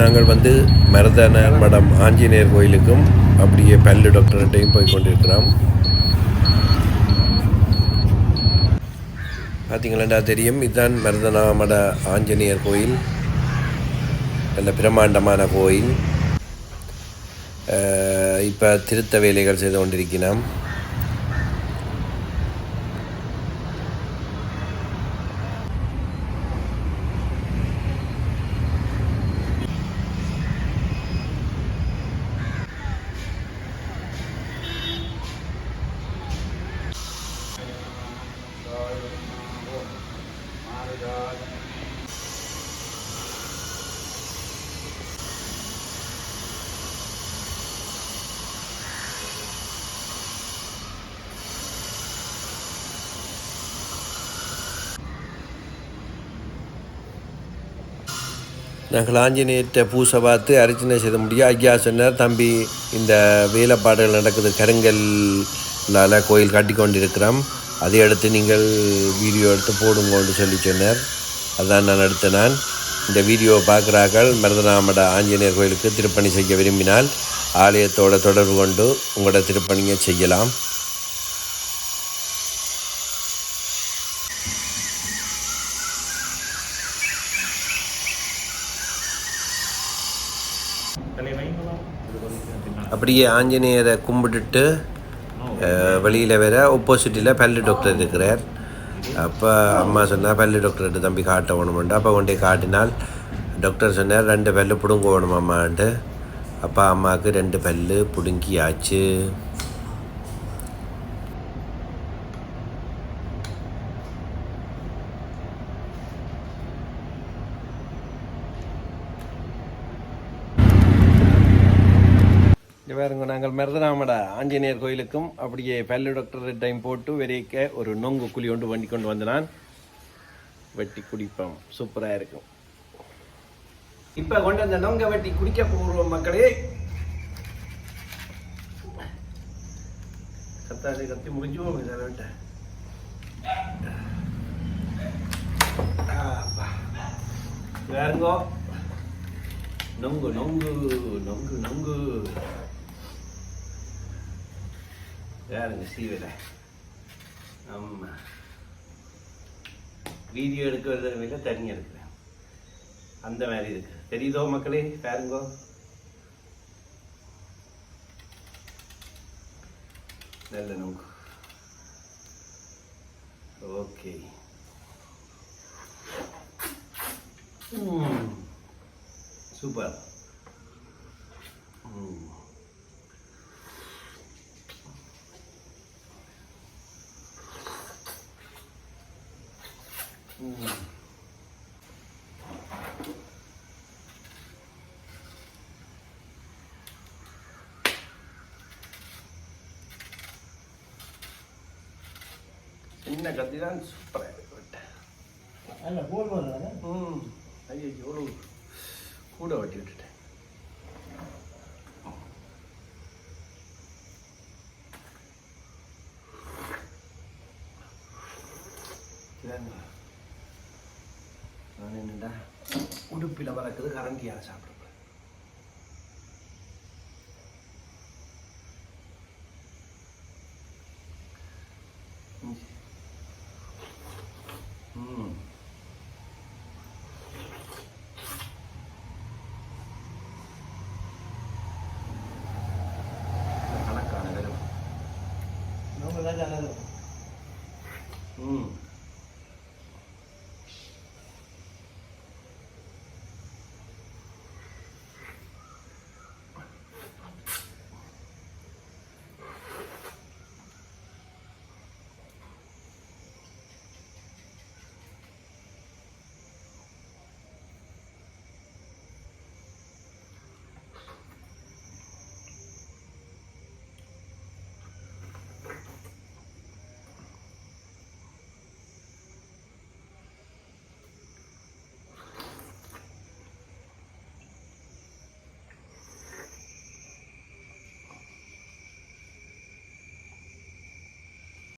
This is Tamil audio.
நாங்கள் வந்து மருதன மடம் ஆஞ்சநேயர் கோயிலுக்கும் அப்படியே பல்லு டாக்டர்கிட்டையும் போய் கொண்டிருக்கிறோம். பார்த்தீங்களா தெரியும்? இதுதான் மருதனாமட ஆஞ்சநேயர் கோயில். நல்ல பிரம்மாண்டமான கோயில். இப்போ திருத்த வேலைகள் செய்து கொண்டிருக்கிறோம். நாங்கள் ஆஞ்சநேயத்தை பூசை பார்த்து அர்ச்சனை செய்த முடியும் ஐயா சொன்னார் தம்பி இந்த வேலைப்பாடுகள் நடக்குது கருங்கல்லால் கோயில் கட்டி கொண்டிருக்கிறோம். அதை எடுத்து நீங்கள் வீடியோ எடுத்து போடுங்கன்னு சொல்லி சொன்னார். அதான் நான் எடுத்த நான். இந்த வீடியோவை பார்க்குறார்கள் மருதநாமட ஆஞ்சநேயர் கோயிலுக்கு திருப்பணி செய்ய விரும்பினால் ஆலயத்தோட தொடர்பு கொண்டு உங்களோட திருப்பணியை செய்யலாம். அப்படியே ஆஞ்சநேயரை கும்பிட்டுட்டு வெளியில் வேற ஆப்போசிட்டில் பல்லு டாக்டர் இருக்கிறார். அப்போ அம்மா சொன்னால் பல்லு டாக்டர்கிட்ட தம்பி காட்ட வேணுமெண்டு அப்போ கொண்டே காட்டினால் டாக்டர் சொன்னார் ரெண்டு பல்லு பிடுங்க வேணும் அம்மான்ட்டு அப்பா அம்மாவுக்கு ரெண்டு பல்லு பிடுங்கி ஆச்சு பாருங்க நாங்கள் மருதராமடா ஆஞ்சநேயர் கோயிலுக்கும் அப்படியே பல்லு டாக்டர் டைம் போட்டு வெறிக்க ஒரு நொங்கு குழி கொண்டு வண்டி கொண்டு வந்து நான் வெட்டி குடிப்போம். சூப்பராக இருக்கும். இப்போ கொண்டு வந்த நொங்க வெட்டி குடிக்க போகிறோம் மக்களே. கத்தாது கத்தி முடிஞ்சுவோம் இதை விட்ட. வேறுங்கோ நொங்கு நொங்கு நொங்கு நொங்கு. யாருங்க சீவில ஆமாம் வீடியோ எடுக்கிறத விட தண்ணி எடுக்கிறேன். அந்த மாதிரி இருக்கு. தெரியுதோ மக்களே? பாருங்கோ. நல்ல நோக்கு. ஓகே. சூப்பர். ம். சின்ன கத்தி தான் சூப்பராக இருக்கு ம். ஐயோ எவ்வளோ கூட வட்டி விட்டுட்டேன். இதாங்க. நான் என்னடா உடுப்பில் பறக்குது கரண்ட் யாரை கணக்கான வெறும் நம்ம தான் நல்லது ம்.